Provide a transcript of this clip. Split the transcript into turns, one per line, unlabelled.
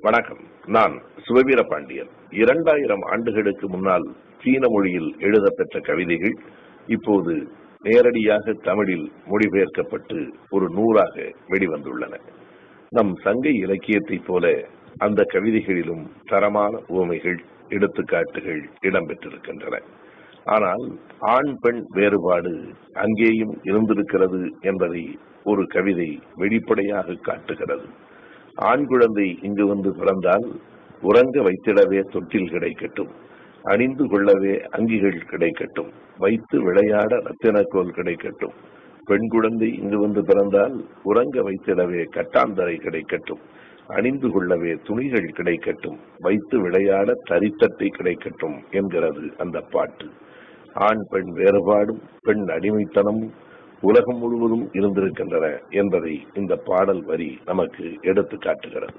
வணக்கம். நான் சிவவீர பாண்டியன் இரண்டாயிரம் ஆண்டுகளுக்கு முன்னால் சீன மொழியில் எழுதப்பெற்ற கவிதைகள் இப்போது நேரடியாக தமிழில் மொழிபெயர்க்கப்பட்டு ஒரு நூறாக வெளிவந்துள்ளன. நம் சங்க இலக்கியத்தைப் போல அந்த கவிதைகளிலும் தரமான உவமைகள் எடுத்துக்காட்டுகள் இடம்பெற்றிருக்கின்றன. ஆனால் ஆண் பெண் வேறுபாடு அங்கேயும் இருந்திருக்கிறது என்பதை ஒரு கவிதை வெளிப்படையாக காட்டுகிறது. ஆண் குழந்தை இங்கு வந்து பிறந்தால் உறங்க வைத்திடவே தொட்டில் கிடைக்கட்டும். அணிந்து கொள்ளவே அங்கிகள் கிடைக்கட்டும். வைத்து விளையாட ரத்தினக்கோல் கிடைக்கட்டும். பெண் குழந்தை இங்கு வந்து பிறந்தால் உறங்க வைத்திடவே கட்டாந்தரை கிடைக்கட்டும். அணிந்து கொள்ளவே துணிகள் கிடைக்கட்டும். வைத்து விளையாட தரித்தட்டை கிடைக்கட்டும் என்கிறது அந்த பாட்டு. ஆண் பெண் வேறுபாடும் பெண் அடிமைத்தனமும் உலகம் முழுவதும் இருந்திருக்கின்றன என்பதை இந்த பாடல் வரி நமக்கு எடுத்து காட்டுகிறது.